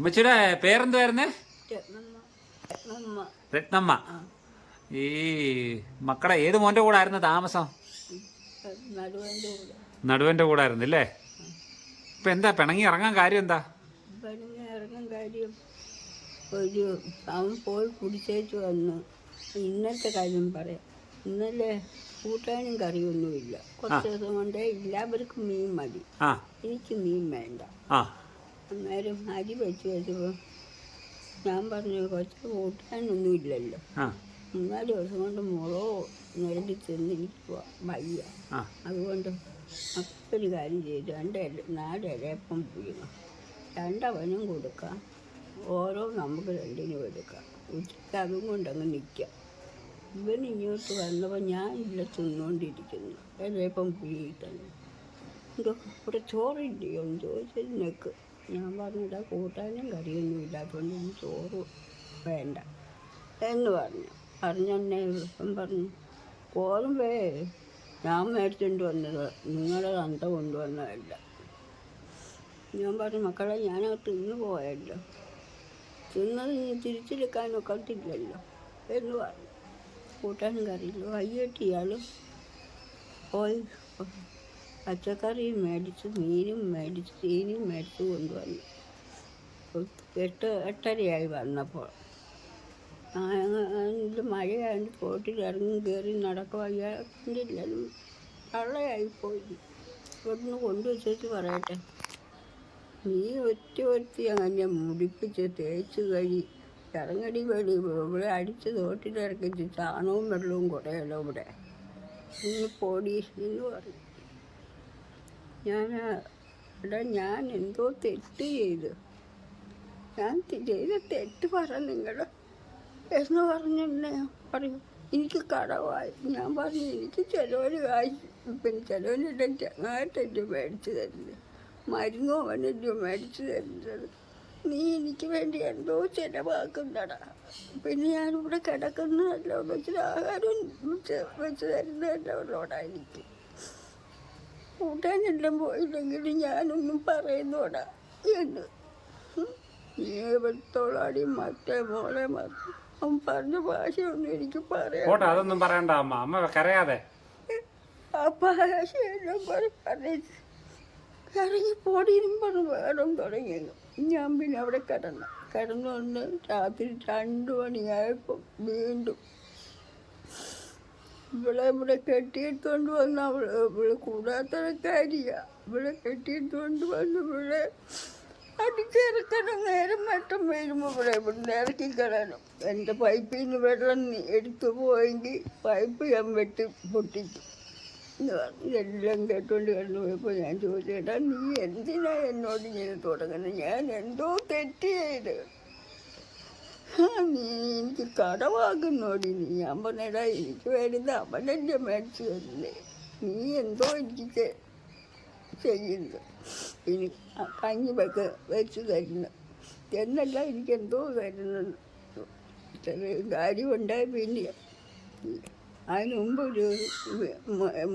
അമ്മച്ചിയുടെ പേരെന്തുവായിരുന്നേ? രത്നമ്മ. ഈ മക്കളെ ഏത് മോന്റെ കൂടെ ആയിരുന്നു താമസം? നടുവന്റെ കൂടെ. നടുവന്റെ കൂടെ ആയിരുന്നു അല്ലേ? ഇപ്പൊ എന്താ പിണങ്ങി ഇറങ്ങാൻ കാര്യം എന്താ? പണിഞ്ഞ ഇറങ്ങും കാര്യം ഒരു അവൻ പോയി കുടിച്ചേച്ച് വന്നു ഇന്നത്തെ കാര്യം പറയാം. ഇന്നലെ കൂട്ടാനും കറിയൊന്നുമില്ല. കുറച്ച് ദിവസം കൊണ്ടേ എല്ലാവർക്കും മീൻ മതി. എനിക്ക് മീൻ വേണ്ട. അന്നേരം അരി വെച്ച് വെച്ചപ്പോൾ ഞാൻ പറഞ്ഞു കുറച്ച് കൂട്ടാനൊന്നും ഇല്ലല്ലോ മൂന്നാൽ ദിവസം കൊണ്ട് മുളകോ നിരണ്ടി തിന്നിരിക്കുക വയ്യ. അതുകൊണ്ട് അപ്പൊരു കാര്യം ചെയ്തു. രണ്ട് നാല് ഇരപ്പം പിഴിയണം രണ്ടവനും കൊടുക്കാം. ഓരോ നമുക്ക് രണ്ടിനും എടുക്കാം. ഉച്ചയ്ക്ക് അതും കൊണ്ടങ്ങ് നിൽക്കാം. ഇവൻ ഇങ്ങോട്ട് വന്നപ്പോൾ ഞാൻ ഇല്ല തിന്നുകൊണ്ടിരിക്കുന്നു ഇരപ്പം പിഴുകി തന്നെ. എന്തോ ഇവിടെ ചോറില്ലയോ? എന്ന് ചോദിച്ചതിനൊക്കെ ഞാൻ പറഞ്ഞില്ല കൂട്ടാനും കറിയൊന്നും ഇല്ലാത്തതുകൊണ്ട് ഇനി ചോറ് വേണ്ട എന്ന് പറഞ്ഞു. പറഞ്ഞെന്നെ ഇപ്പം പറഞ്ഞു. ഗോതമ്പേ ഞാൻ മേടിച്ചുകൊണ്ട് വന്നത്. നിങ്ങളെ തന്ത കൊണ്ടുവന്നതല്ല. ഞാൻ പറഞ്ഞു മക്കളെ ഞാനത് തിന്നു പോയല്ലോ. തിന്നത് ഇനി തിരിച്ചെടുക്കാനൊക്കത്തില്ലല്ലോ എന്ന് പറഞ്ഞു. കൂട്ടാനും കറിയില്ല. വൈകിട്ട് ഇയാൾ പോയി. പച്ചക്കറിയും മേടിച്ച് മീനും മേടിച്ച് തീനും മേടിച്ച് കൊണ്ടുവന്നു. എട്ട് എട്ടരയായി വന്നപ്പോൾ. ഇത് മഴയായതുകൊണ്ട് കോട്ടിൽ ഇറങ്ങി കയറി നടക്കുക. അയ്യാണ്ടില്ലല്ലോ കള്ളയായിപ്പോയി ഇവിടുന്ന് കൊണ്ടുവച്ചിട്ട് പറയട്ടെ. നീ ഒറ്റ ഒറ്റ അങ്ങനെ മുടിപ്പിച്ച് തേച്ച് കഴി ഇറങ്ങടി വെളി ഇവിടെ അടിച്ച് തോട്ടിലിറക്കിച്ച് ചാണകവും വെള്ളവും കുറയല്ലോ ഇവിടെ. ഇന്ന് പൊടി എന്ന് പറഞ്ഞു. ഞാൻ ഇവിടെ ഞാൻ എന്തോ തെറ്റ് ചെയ്തു. ഞാൻ ചെയ്ത തെറ്റ് പറ നിങ്ങൾ എന്ന് പറഞ്ഞെന്നെ പറയും. എനിക്ക് കടവായി. ഞാൻ പറഞ്ഞു എനിക്ക് ചിലവർ കാശ് പിന്നെ ചിലവരുടെ ചങ്ങായിട്ടല്ലേ മേടിച്ചു തരുന്നത് മരുന്നോ അവനല്ലോ മേടിച്ചു തരുന്നത്? നീ എനിക്ക് വേണ്ടി എന്തോ ചിലവാക്കുന്നടാ. പിന്നെ ഞാനിവിടെ കിടക്കുന്നതല്ലോ വെച്ചിട്ട് ആഹാരം വെച്ച് വെച്ച് തരുന്നതല്ലോ ഉള്ളോടാ എനിക്ക്. കൂട്ടാനെല്ലാം പോയില്ലെങ്കിൽ ഞാനൊന്നും പറയുന്നോടാ. എന്ന്. നീ എവിടത്തോളാടി മറ്റേ മോളെ മറന്നു അവൻ പറഞ്ഞ ഭാഷയൊന്നും എനിക്ക് പറയാം അതൊന്നും പറയണ്ട അമ്മ. അമ്മ കരയാതെ. ആ ഭാഷയെല്ലാം പറഞ്ഞു ഇറങ്ങി പൊടിയും പറഞ്ഞ് വേണം തുടങ്ങിയത് ഞാൻ പിന്നെ അവിടെ കിടന്നു. കിടന്നുകൊണ്ട് രാത്രി രണ്ടു മണിയായപ്പോൾ വീണ്ടും ഇവിടെ ഇവിടെ കെട്ടിയെടുത്തോണ്ട് വന്ന അവൾ ഇവിടെ കൂടാത്തരക്കാരിയാ ഇവിടെ കെട്ടിയെടുത്തോണ്ട് വന്ന് ഇവിടെ അടിച്ചിറക്കണം നേരം വെട്ടം വരുമ്പോൾ ഇവിടെ ഇവിടുന്ന് ഇറക്കി കളയണം. എന്റെ പൈപ്പിൽ നിന്ന് വെള്ളം എടുത്തു പോയെങ്കിൽ പൈപ്പ് ഞാൻ വെട്ടി പൊട്ടിച്ചു എല്ലാം കേട്ടോണ്ട് കണ്ടു പോയപ്പോൾ ഞാൻ ചോദിച്ചേട്ടാ നീ എന്തിനാ എന്നോട് ഇങ്ങനെ തുടങ്ങുന്നത് ഞാൻ എന്തോ തെറ്റ് ചെയ്ത്. എനിക്ക് കടവാക്കുന്നോടി നീ ഞാൻ പറഞ്ഞടാ എനിക്ക് വേണ്ടത് അവനല്ലേ മേടിച്ചു തരുന്നേ. നീ എന്തോ എനിക്ക് ചെയ്യുന്നത് ആ കഞ്ഞി വെക്ക് വെച്ച് തരുന്നു. എന്നല്ല എനിക്ക് എന്തോ തരുന്നത് കാര്യമുണ്ടായി പിന്നെ അതിന് മുമ്പ് ഒരു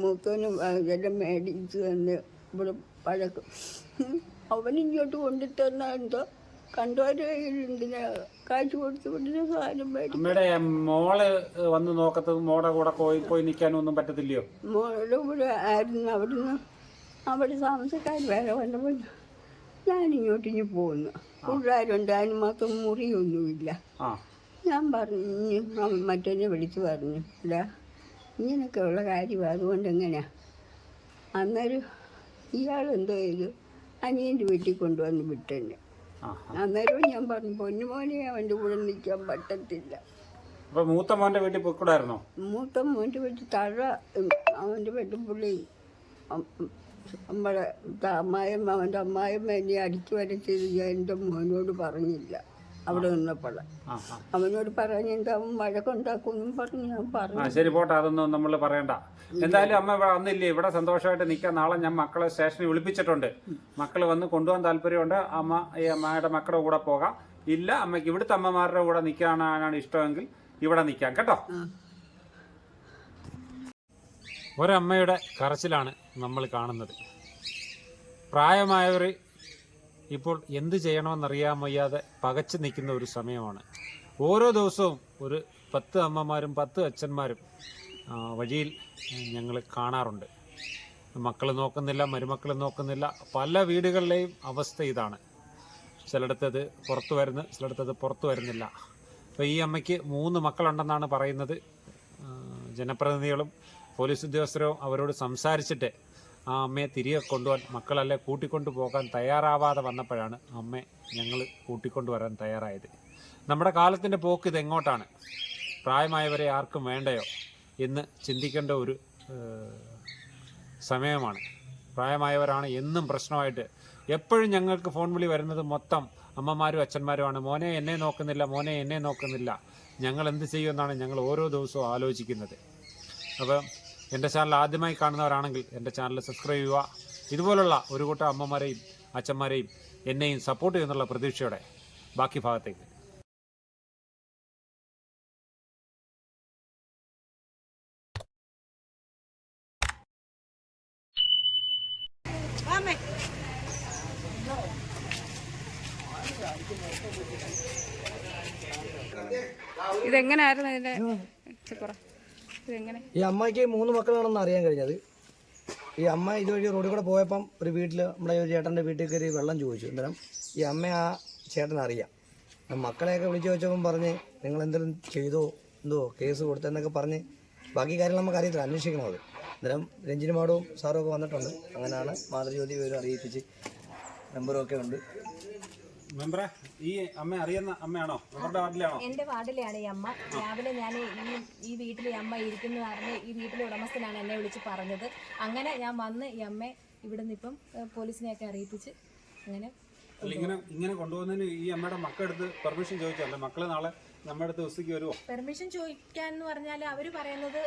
മൂത്തോനും എല്ലാം മേടിച്ച് തന്ന് ഇവിടെ പഴക്കം. അവനിങ്ങോട്ട് കൊണ്ടിത്തന്ന എന്തോ കണ്ടുവാരുടെ കയ്യിലുണ്ടിന് കാശ് കൊടുത്ത് വിടുന്ന സാധനം മേടിക്കും അമ്മയുടെ മോൾ വന്ന് നോക്കത്തത് മോടെ കൂടെ പോയി പോയി നിൽക്കാനൊന്നും പറ്റത്തില്ലയോ? മോളുടെ കൂടെ ആയിരുന്നു അവിടുന്ന്. അവിടെ താമസക്കാർ വേറെ വന്നപ്പോൾ ഞാനിങ്ങോട്ട് ഇനി പോകുന്നു പിള്ളേരുണ്ട് അതിന് മാത്രം മുറിയൊന്നുമില്ല. ഞാൻ പറഞ്ഞു മറ്റേ വിളിച്ച് പറഞ്ഞു ഇല്ല ഇങ്ങനെയൊക്കെ ഉള്ള കാര്യം അതുകൊണ്ട് എങ്ങനെയാ? അന്നേരം ഇയാൾ എന്തോ ചെയ്തു അനിയന്റെ വീട്ടിൽ കൊണ്ടുവന്ന് വിട്ടെന്നെ. അന്നേരവും ഞാൻ പറഞ്ഞു പൊന്നുമോനെ അവന്റെ കൂടെ നിൽക്കാൻ പറ്റത്തില്ല. അപ്പൊ മൂത്ത മോന്റെ വീട്ടിൽ പൊക്കൂടായിരുന്നോ മൂത്ത മോന്റെ വീട്ടിൽ തഴ അവന്റെ പുള്ളി നമ്മുടെ അമ്മായിയമ്മ അവന്റെ അമ്മായിയമ്മ എന്നെ അടിച്ചു വരച്ചത് ഞാൻ എന്റെ മോനോട് പറഞ്ഞില്ല. അവിടെ നിന്നപ്പോൾ അവനോട് പറഞ്ഞെന്താ അവൻ വഴക്കുണ്ടാക്കുമെന്നും പറഞ്ഞു ഞാൻ പറഞ്ഞു. ശരി പോട്ടെ അതൊന്നും നമ്മൾ പറയണ്ട. എന്തായാലും അമ്മ ഇവിടെ വന്നില്ലേ? ഇവിടെ സന്തോഷമായിട്ട് നിൽക്കാൻ. നാളെ ഞാൻ മക്കളെ സ്റ്റേഷനിൽ വിളിപ്പിച്ചിട്ടുണ്ട്. മക്കൾ വന്ന് കൊണ്ടുപോകാൻ താല്പര്യമുണ്ട്. അമ്മ ഈ അമ്മയുടെ മക്കളുടെ കൂടെ പോകാം. ഇല്ല അമ്മയ്ക്ക് ഇവിടുത്തെ അമ്മമാരുടെ കൂടെ നിൽക്കാനാണ് ഇഷ്ടമെങ്കിൽ ഇവിടെ നിൽക്കാം കേട്ടോ? ഒരമ്മയുടെ കരച്ചിലാണ് നമ്മൾ കാണുന്നത്. പ്രായമായവർ ഇപ്പോൾ എന്ത് ചെയ്യണമെന്നറിയാൻ വയ്യാതെ പകച്ചു നിൽക്കുന്ന ഒരു സമയമാണ്. ഓരോ ദിവസവും ഒരു പത്ത് അമ്മമാരും പത്ത് അച്ഛന്മാരും വഴിയിൽ ഞങ്ങൾ കാണാറുണ്ട്. മക്കൾ നോക്കുന്നില്ല മരുമക്കൾ നോക്കുന്നില്ല. പല വീടുകളിലെയും അവസ്ഥ ഇതാണ്. ചിലയിടത്തത് പുറത്തു വരുന്നു ചിലയിടത്തത് പുറത്തു വരുന്നില്ല. അപ്പോൾ ഈ അമ്മയ്ക്ക് മൂന്ന് മക്കളുണ്ടെന്നാണ് പറയുന്നത്. ജനപ്രതിനിധികളും പോലീസ് ഉദ്യോഗസ്ഥരും അവരോട് സംസാരിച്ചിട്ട് ആ അമ്മയെ തിരികെ കൊണ്ടുപോകാൻ മക്കളല്ലേ കൂട്ടിക്കൊണ്ടു പോകാൻ തയ്യാറാവാതെ വന്നപ്പോഴാണ് അമ്മയെ ഞങ്ങൾ കൂട്ടിക്കൊണ്ടുവരാൻ തയ്യാറായത്. നമ്മുടെ കാലത്തിന്റെ പോക്ക് ഇതെങ്ങോട്ടാണ്? പ്രായമായവരെ ആർക്കും വേണ്ടയോ എന്ന് ചിന്തിക്കേണ്ട ഒരു സമയമാണ്. പ്രായമായവരാണ് എന്നും പ്രശ്നമായിട്ട്. എപ്പോഴും ഞങ്ങൾക്ക് ഫോൺ വിളി വരുന്നത് മൊത്തം അമ്മമാരും അച്ഛന്മാരുമാണ്. മോനെ എന്നെ നോക്കുന്നില്ല മോനെ എന്നെ നോക്കുന്നില്ല. ഞങ്ങൾ എന്ത് ചെയ്യുമെന്നാണ് ഞങ്ങൾ ഓരോ ദിവസവും ആലോചിക്കുന്നത്. അപ്പോൾ എന്റെ ചാനൽ ആദ്യമായി കാണുന്നവരാണെങ്കിൽ എന്റെ ചാനൽ സബ്സ്ക്രൈബ് ചെയ്യുക. ഇതുപോലുള്ള ഒരു കൂട്ടം അമ്മമാരെയും അച്ഛന്മാരെയും എന്നെയും സപ്പോർട്ട് ചെയ്യുന്നുള്ള പ്രതീക്ഷയോടെ ബാക്കി ഭാഗത്തേക്ക്. ഇതെങ്ങനായിരുന്നു ഇതിന്റെ? ഇതെങ്ങനെ ഈ അമ്മയ്ക്ക് മൂന്ന് മക്കളാണെന്ന് അറിയാൻ കഴിഞ്ഞത്. ഈ അമ്മ ഇതുവഴി റോഡിൽ കൂടെ പോയപ്പം ഒരു വീട്ടിൽ നമ്മുടെ ഒരു ചേട്ടന്റെ വീട്ടിൽ കയറി വെള്ളം ചോദിച്ചു. അന്നേരം ഈ അമ്മ ആ ചേട്ടൻ അറിയാം. മക്കളെയൊക്കെ വിളിച്ചു ചോദിച്ചപ്പം പറഞ്ഞ് നിങ്ങൾ എന്തെങ്കിലും ചെയ്തോ? എന്തോ കേസ് കൊടുത്തെന്നൊക്കെ പറഞ്ഞ് ബാക്കി കാര്യങ്ങൾ നമുക്ക് അറിയത്തില്ല അന്വേഷിക്കണം അത്. അന്നേരം രഞ്ജിനി സാറും ഒക്കെ വന്നിട്ടുണ്ട്. അങ്ങനെയാണ് മാതൃജ്യോതി വിവരം അറിയിപ്പിച്ച് നമ്പറും ഒക്കെ ഉണ്ട്. മെമ്പറെ ഈ അമ്മ അറിയുന്ന അമ്മയാണോ? അവരുടെ വാർഡിലാണോ? എന്റെ വാർഡിലാണ് ഈ അമ്മ. രാവിലെ ഞാൻ ഈ ഈ വീട്ടിലെ ഈ അമ്മ ഇരിക്കുന്നു പറഞ്ഞ് ഈ വീട്ടിലെ ഉടമസ്ഥനാണ് എന്നെ വിളിച്ച് പറഞ്ഞത്. അങ്ങനെ ഞാൻ വന്ന് ഈ അമ്മയെ ഇവിടുന്ന് ഇപ്പം പോലീസിനെ പോലീസിനെയൊക്കെ അറിയിപ്പിച്ച് അങ്ങനെ അല്ല ഇങ്ങനെ ഇങ്ങനെ കൊണ്ടുപോകുന്നതിന് ഈ അമ്മയുടെ മക്കളെടുത്ത് പെർമിഷൻ ചോദിച്ചല്ലേ മക്കൾ നാളെ നമ്മുടെ അടുത്ത് ദിവസത്തേക്ക് വരുമോ പെർമിഷൻ ചോദിക്കാൻ എന്ന് പറഞ്ഞാൽ അവർ പറയുന്നത്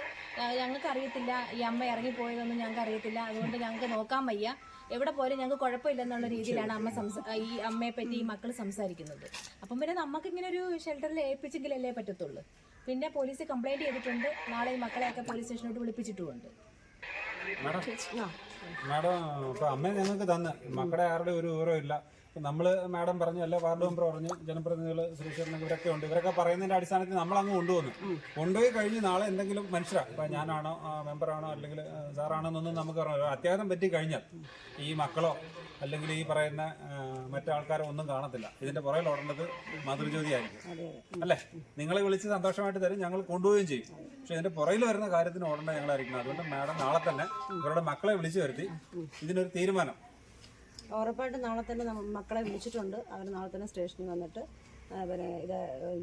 ഞങ്ങൾക്ക് അറിയത്തില്ല ഈ അമ്മ ഇറങ്ങിപ്പോയതൊന്നും ഞങ്ങൾക്ക് അറിയത്തില്ല അതുകൊണ്ട് ഞങ്ങൾക്ക് നോക്കാൻ വയ്യ. എവിടെ പോലും ഞങ്ങൾക്ക് കുഴപ്പമില്ലെന്നുള്ള രീതിയിലാണ് അമ്മ സംസാ ഈ അമ്മയെ പറ്റി ഈ മക്കൾ സംസാരിക്കുന്നത്. അപ്പം പിന്നെ നമുക്ക് ഇങ്ങനെ ഒരു ഷെൽട്ടറിൽ ഏൽപ്പിച്ചെങ്കിലല്ലേ പറ്റത്തുള്ളൂ. പിന്നെ പോലീസ് കംപ്ലൈന്റ് ചെയ്തിട്ടുണ്ട്. നാളെ ഈ മക്കളെയൊക്കെ പോലീസ് സ്റ്റേഷനിലോട്ട് വിളിപ്പിച്ചിട്ടുമുണ്ട്. മാഡം ഇപ്പൊ അമ്മ ഞങ്ങൾക്ക് തന്ന്. മക്കളെ ആരുടെ ഒരു വിവരവും നമ്മൾ മാഡം പറഞ്ഞു അല്ല വാർഡ് മെമ്പർ പറഞ്ഞു ജനപ്രതിനിധികൾ ശ്രീശേഖരൻ ഇവരൊക്കെ ഉണ്ട്. ഇവരൊക്കെ പറയുന്നതിന്റെ അടിസ്ഥാനത്തിൽ നമ്മൾ അങ്ങ് കൊണ്ടുവന്നു കൊണ്ടുപോയി കഴിഞ്ഞ് നാളെ എന്തെങ്കിലും മനുഷ്യരാ. ഇപ്പൊ ഞാനാണോ മെമ്പറാണോ അല്ലെങ്കിൽ സാറാണോ എന്നൊന്നും നമുക്ക് പറഞ്ഞു അത്യാവശ്യം പറ്റി കഴിഞ്ഞാൽ ഈ മക്കളോ അല്ലെങ്കിൽ ഈ പറയുന്ന മറ്റാൾക്കാരോ ഒന്നും കാണത്തില്ല. ഇതിന്റെ പുറകിൽ ഓടേണ്ടത് മാതൃജ്യോതി ആയിരിക്കും. അല്ലേ? നിങ്ങളെ വിളിച്ച് സന്തോഷമായിട്ട് തരും ഞങ്ങൾ കൊണ്ടുപോവുകയും ചെയ്യും. പക്ഷെ ഇതിന്റെ പുറകിൽ വരുന്ന കാര്യത്തിന് ഓടേണ്ട ഞങ്ങളായിരിക്കണം. അതുകൊണ്ട് മാഡം നാളെ തന്നെ ഇവരുടെ മക്കളെ വിളിച്ചു വരുത്തി ഇതിനൊരു തീരുമാനം. ഉറപ്പായിട്ടും നാളെ തന്നെ മക്കളെ വിളിച്ചിട്ടുണ്ട്. അവർ നാളെ തന്നെ സ്റ്റേഷനിൽ വന്നിട്ട് പിന്നെ ഇത്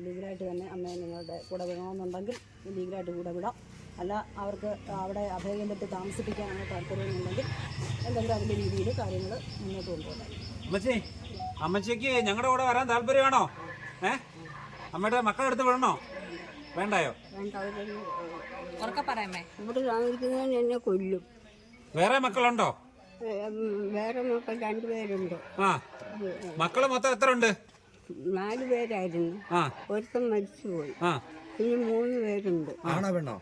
ലീഗലായിട്ട് തന്നെ അമ്മയെ നിങ്ങളുടെ കൂടെ വിടണമെന്നുണ്ടെങ്കിൽ ലീഗലായിട്ട് കൂടെ വിടാം. അല്ല അവർക്ക് അവിടെ അഭയകേന്ദ്രത്തിൽ താമസിപ്പിക്കാനാണ് താല്പര്യമെന്നുണ്ടെങ്കിൽ എന്തെങ്കിലും അതിന്റെ രീതിയിൽ കാര്യങ്ങൾ മുന്നോട്ട് കൊണ്ടുപോകാം അമ്മച്ചി അമ്മച്ചിക്ക് ഞങ്ങളുടെ കൂടെ വരാൻ താല്പര്യമാണോ? ഏ? അമ്മയുടെ മക്കളെ അടുത്ത് വിടണോ? വേണ്ടായോ? ഇവിടെ എന്നെ കൊല്ലും. വേറെ മക്കളുണ്ടോ? വേറെ മക്കൾ രണ്ടുപേരുണ്ട് ആ മക്കൾ മൊത്തം എത്ര ഉണ്ട് നാല് പേരായിരുന്നു. ആ. ഒരുത്തൻ മരിച്ചുപോയി. ആ. ഇനി മൂന്ന് പേരുണ്ട്. ആണോ പെണ്ണോ?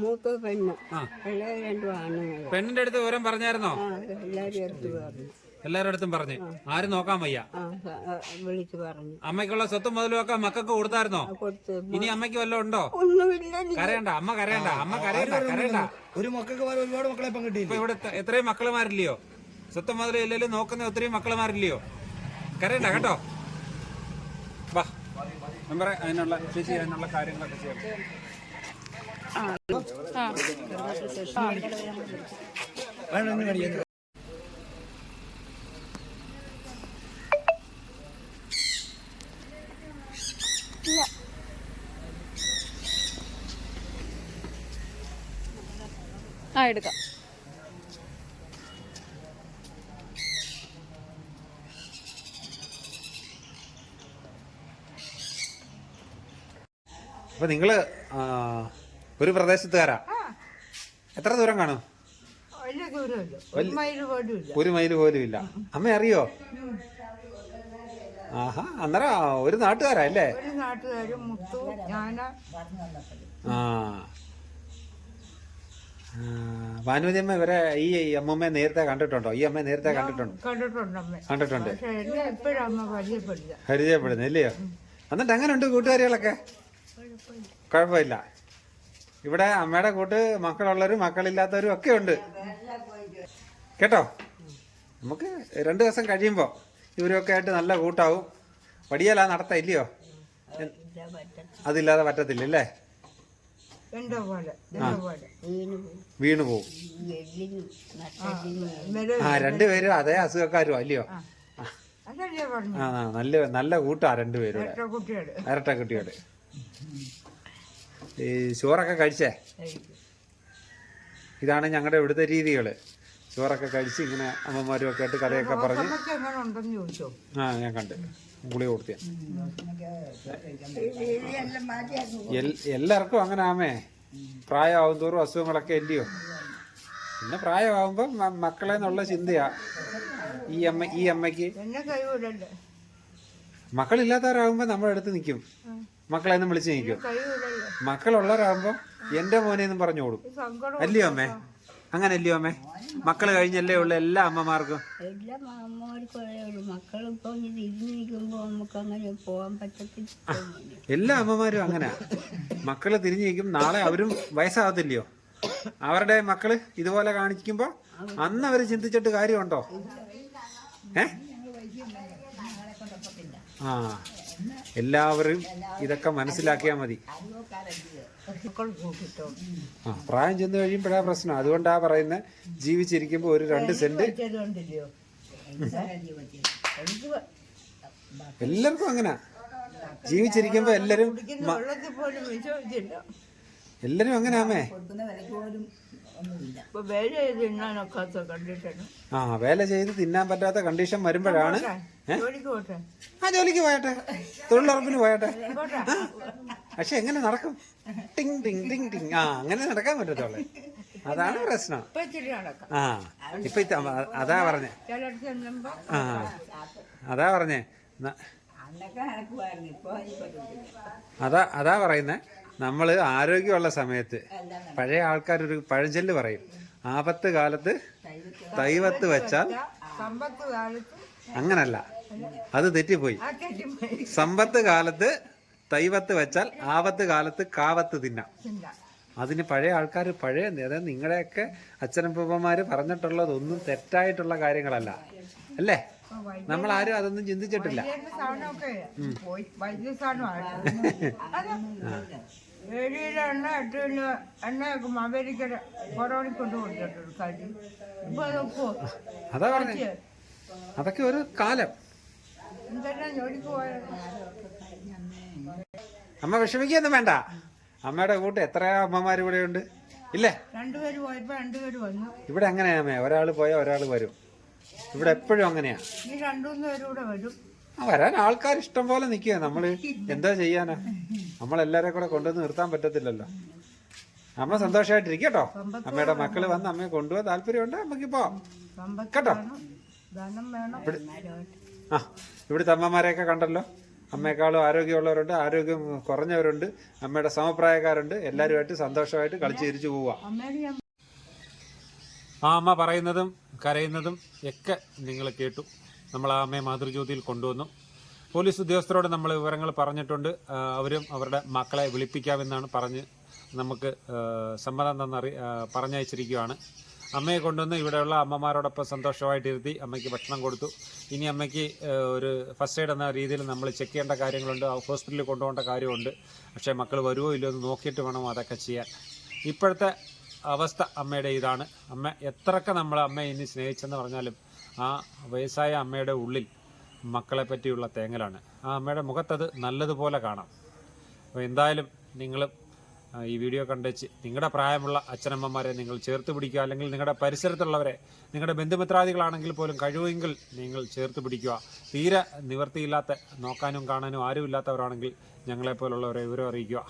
മൂത്ത പെണ്ണ്. ആ. ഇളയ ആണ് ആണുങ്ങൾ പെണ്ണിന്റെ അടുത്ത് വിവരം പറഞ്ഞായിരുന്നോ? ആ എല്ലാവരും എടുത്ത് പറഞ്ഞു. എല്ലാവരുടെ അടുത്തും പറഞ്ഞു. ആരും നോക്കാൻ വയ്യ. വിളിച്ച് പറഞ്ഞു. അമ്മയ്ക്കുള്ള സ്വത്ത് മുതലും ഒക്കെ മക്കൾക്ക് കൊടുത്തായിരുന്നോ? ഇനി അമ്മയ്ക്ക് വല്ലതും ഉണ്ടോ? ഒന്നുമില്ല കരയണ്ട അമ്മ കരയണ്ട അമ്മ കരയണ്ട കരയണ്ട. ഒരു മക്കൾക്ക് ഒരുപാട് മക്കളെ ഇപ്പം ഇപ്പൊ ഇവിടെ എത്ര- എത്രയും മക്കളുമാരില്ലയോ? സ്വത്ത് മുതൽ ഇല്ലെങ്കിലും നോക്കുന്ന ഒത്തിരി മക്കളുമാരില്ലയോ? കരയണ്ട കേട്ടോ. വാ. മെമ്പറെ അതിനുള്ള ചേച്ചി അതിനുള്ള കാര്യങ്ങളൊക്കെ ചെയ്യാം. ആ. ആ. എടുക്കാം അപ്പൊ നിങ്ങൾ ഒരു പ്രദേശത്തുകാരാ? എത്ര ദൂരം കാണും? ഒരു മൈൽ പോലും ഇല്ല. ഒരു മൈൽ പോലും ഇല്ല. അമ്മ അറിയോ? ആഹാ അന്നേരം ഒരു നാട്ടുകാരാ അല്ലേ? ഒരു നാട്ടുകാരും മുത്തു ഞാൻ ആ. ഭാനുമതി അമ്മ ഇവരെ ഈ അമ്മമ്മയെ നേരത്തെ കണ്ടിട്ടുണ്ടോ? ഈ അമ്മയെ നേരത്തെ കണ്ടിട്ടുണ്ടോ? കണ്ടിട്ടുണ്ട് അമ്മ അമ്മ പരിചയപ്പെടുന്നു ഇല്ലയോ? എന്നിട്ട് എങ്ങനെയുണ്ട് കൂട്ടുകാരികളൊക്കെ? കുഴപ്പമില്ല. ഇവിടെ അമ്മയുടെ കൂട്ട് മക്കളുള്ളവരും മക്കളില്ലാത്തവരും ഒക്കെ ഉണ്ട്. കേട്ടോ? നമുക്ക് രണ്ട് ദിവസം കഴിയുമ്പോൾ ഇവരൊക്കെ ആയിട്ട് നല്ല കൂട്ടാവും. വടിയല്ല നടത്ത ഇല്ലയോ? അതില്ലാതെ പറ്റത്തില്ല അല്ലേ എന്റെ പോലെ എന്റെ പോലെ വീണ് പോകും ആ രണ്ടുപേരും അതേ അസുഖക്കാരും അല്ലയോ? ആ. നല്ല നല്ല കൂട്ടാ രണ്ടുപേരും അരട്ട ഇരട്ട കുട്ടിയോട് ഈ ചോറൊക്കെ കഴിച്ചേ? ഇതാണ് ഞങ്ങളുടെ ഇവിടുത്തെ രീതികൾ ചോറൊക്കെ കഴിച്ച് ഇങ്ങനെ അമ്മമാരും ഒക്കെ ആയിട്ട് കഥയൊക്കെ പറഞ്ഞു. ആ ഞാൻ കണ്ട്. ഗുളി കൊടുത്തിയ എല്ലാവർക്കും അങ്ങനെ ആമേ പ്രായമാവും തോറും അസുഖങ്ങളൊക്കെ എല്ലിയോ പിന്നെ പ്രായമാകുമ്പോൾ മക്കളെ എന്നുള്ള ചിന്തയാ. ഈ അമ്മ ഈ അമ്മയ്ക്ക്. മക്കളില്ലാത്തവരാകുമ്പോ മക്കളില്ലാത്തവരാകുമ്പോൾ നമ്മുടെ അടുത്ത് നിൽക്കും മക്കളെ ഒന്നും വിളിച്ച് നിൽക്കും മക്കളുള്ളവരാകുമ്പോ മക്കളുള്ളവരാകുമ്പോൾ എന്റെ മോനെന്നും പറഞ്ഞു സങ്കടം അല്ലയോ അമ്മേ? അങ്ങനെ അല്ലയോ അമ്മേ? മക്കൾ കഴിഞ്ഞല്ലേ ഉള്ള എല്ലാ അമ്മമാർക്കും. എല്ലാ എല്ലാ അമ്മമാരും അങ്ങനെ. മക്കൾ തിരിഞ്ഞു നിൽക്കും നാളെ അവരും വയസ്സാകത്തില്ലയോ? അവരുടെ മക്കൾ ഇതുപോലെ കാണിക്കുമ്പോ അന്ന് അവർ ചിന്തിച്ചിട്ട് കാര്യമുണ്ടോ? ഏ? ആ. എല്ലാവരും ഇതൊക്കെ മനസ്സിലാക്കിയാൽ മതി. ആ പ്രായം ചെന്ന് കഴിയുമ്പോഴാ പ്രശ്നം. അതുകൊണ്ടാ പറയുന്നത് ജീവിച്ചിരിക്കുമ്പോൾ ഒരു രണ്ട് സെന്റ്. എല്ലാവർക്കും അങ്ങനെ. ജീവിച്ചിരിക്കുമ്പോ എല്ലാരും എല്ലാരും അങ്ങനെ വെള്ളത്തിൽ ആ വേല ചെയ്ത് തിന്നാൻ പറ്റാത്ത കണ്ടീഷൻ വരുമ്പോഴാണ് ആ ജോലിക്ക് പോയട്ടെ തൊഴിലുറപ്പിന് പോയട്ടെ. പക്ഷെ എങ്ങനെ നടക്കും? ടിങ് ടിങ് ടിങ് ടിങ്. ആ അങ്ങനെ നടക്കാൻ പറ്റത്തുള്ളൂ. അതാണ് പ്രശ്നം. ആ ഇപ്പൊ അതാ പറഞ്ഞേ. ആ അതാ പറഞ്ഞേ. അതാ അതാ പറയുന്നേ. നമ്മൾ ആരോഗ്യമുള്ള സമയത്ത് പഴയ ആൾക്കാർ ഒരു പഴഞ്ചൊല്ല് പറയും. ആപത്ത് കാലത്ത് തൈവത്ത് വെച്ചാൽ അങ്ങനല്ല. അത് തെറ്റിപ്പോയി. സമ്പത്ത് കാലത്ത് തൈവത്ത് വെച്ചാൽ ആപത്ത് കാലത്ത് കാവത്ത് തിന്നാം. അതിന് പഴയ ആൾക്കാർ പഴയ അതായത് നിങ്ങളുടെയൊക്കെ അച്ഛനപ്പന്മാര് പറഞ്ഞിട്ടുള്ളതൊന്നും തെറ്റായിട്ടുള്ള കാര്യങ്ങളല്ല. അല്ലേ? നമ്മൾ ആരും അതൊന്നും ചിന്തിച്ചിട്ടില്ല. ഏഴിയിലെ എണ്ണ എട്ട് കിലോ എണ്ണയൊക്കെ അമേരിക്കയുടെ കൊറോണ കൊണ്ട് കൊടുത്തിട്ടുണ്ട് കാര്യം ഇപ്പൊ അതൊക്കെ അതാ പറഞ്ഞു. അതൊക്കെ ഒരു കാലം. എന്തെല്ലാം ജോലിക്ക് പോയത്? അമ്മ വിഷമിക്കൊന്നും വേണ്ട. അമ്മയുടെ കൂട്ട് എത്ര അമ്മമാർ ഇവിടെ ഉണ്ട്? ഇല്ലേ? രണ്ടുപേര് പോയപ്പോ രണ്ടുപേര് വന്നു. ഇവിടെ അങ്ങനെയാ അമ്മേ. ഒരാൾ പോയാൽ ഒരാൾ വരും. ഇവിടെ എപ്പോഴും അങ്ങനെയാ. ഈ രണ്ടുമൂന്ന് പേരും കൂടെ വരും. വരാൻ ആൾക്കാർ ഇഷ്ടം പോലെ നിൽക്കുക നമ്മൾ എന്താ ചെയ്യാനാ? നമ്മളെല്ലാരെ കൂടെ കൊണ്ടുവന്ന് നിർത്താൻ പറ്റത്തില്ലല്ലോ. അമ്മ സന്തോഷമായിട്ടിരിക്കട്ടോ അമ്മയുടെ മക്കൾ വന്ന് അമ്മയെ കൊണ്ടുപോകാൻ താല്പര്യമുണ്ട് അമ്മയ്ക്ക് പോ സമ്പത്ത് കേട്ടോ? ആ ഇവിടുത്തെ അമ്മമാരെയൊക്കെ കണ്ടല്ലോ. അമ്മയെക്കാളും ആരോഗ്യമുള്ളവരുണ്ട് ആരോഗ്യം കുറഞ്ഞവരുണ്ട് അമ്മയുടെ സമപ്രായക്കാരുണ്ട്. എല്ലാവരുമായിട്ട് സന്തോഷമായിട്ട് കളിച്ച് തിരിച്ചു പോവുക ആ അമ്മ പറയുന്നതും കരയുന്നതും ഒക്കെ നിങ്ങൾ കേട്ടു. നമ്മൾ ആ അമ്മയെ മാതൃജ്യോതിയിൽ കൊണ്ടുവന്നു. പോലീസ് ഉദ്യോഗസ്ഥരോട് നമ്മൾ വിവരങ്ങൾ പറഞ്ഞിട്ടുണ്ട്. അവരും അവരുടെ മക്കളെ വിളിപ്പിക്കാമെന്നാണ് പറഞ്ഞ് നമുക്ക് സമ്മതം തന്നറി പറഞ്ഞയച്ചിരിക്കുകയാണ്. അമ്മയെ കൊണ്ടുവന്ന് ഇവിടെയുള്ള അമ്മമാരോടൊപ്പം സന്തോഷമായിട്ടിരുത്തി അമ്മയ്ക്ക് ഭക്ഷണം കൊടുത്തു. ഇനി അമ്മയ്ക്ക് ഒരു ഫസ്റ്റ് എയ്ഡ് എന്ന രീതിയിൽ നമ്മൾ ചെക്ക് ചെയ്യേണ്ട കാര്യങ്ങളുണ്ട്. ഹോസ്പിറ്റലിൽ കൊണ്ടുപോകേണ്ട കാര്യമുണ്ട്. പക്ഷേ മക്കൾ വരുമോ ഇല്ലയോ എന്ന് നോക്കിയിട്ട് വേണം അതൊക്കെ ചെയ്യാൻ. ഇപ്പോഴത്തെ അവസ്ഥ അമ്മയുടെ ഇതാണ്. അമ്മ എത്രയൊക്കെ നമ്മൾ അമ്മയെ ഇനി സ്നേഹിച്ചെന്ന് പറഞ്ഞാലും ആ വയസ്സായ അമ്മയുടെ ഉള്ളിൽ മക്കളെ പറ്റിയുള്ള തേങ്ങലാണ്. ആ അമ്മയുടെ മുഖത്തത് നല്ലതുപോലെ കാണാം. അപ്പോൾ എന്തായാലും നിങ്ങൾ ഈ വീഡിയോ കണ്ടുവച്ച് നിങ്ങളുടെ പ്രായമുള്ള അച്ഛനമ്മമാരെ നിങ്ങൾ ചേർത്ത് പിടിക്കുക. അല്ലെങ്കിൽ നിങ്ങളുടെ പരിസരത്തുള്ളവരെ നിങ്ങളുടെ ബന്ധുമിത്രാദികളാണെങ്കിൽ പോലും കഴിവെങ്കിൽ നിങ്ങൾ ചേർത്ത് പിടിക്കുക. തീരെ നിവർത്തിയില്ലാത്ത നോക്കാനും കാണാനും ആരുമില്ലാത്തവരാണെങ്കിൽ ഞങ്ങളെപ്പോലുള്ളവരെ വിവരം അറിയിക്കുക.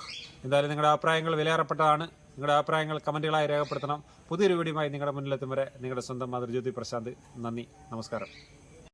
എന്തായാലും നിങ്ങളുടെ അഭിപ്രായങ്ങൾ വിലയേറപ്പെട്ടതാണ്. നിങ്ങളുടെ അഭിപ്രായങ്ങൾ കമന്റുകളായി രേഖപ്പെടുത്തണം. പുതിയൊരു വീഡിയോയുമായി നിങ്ങളുടെ മുന്നിലെത്തും വരെ നിങ്ങളുടെ സ്വന്തം മാതൃജ്യോതി പ്രശാന്ത്. നന്ദി. നമസ്കാരം.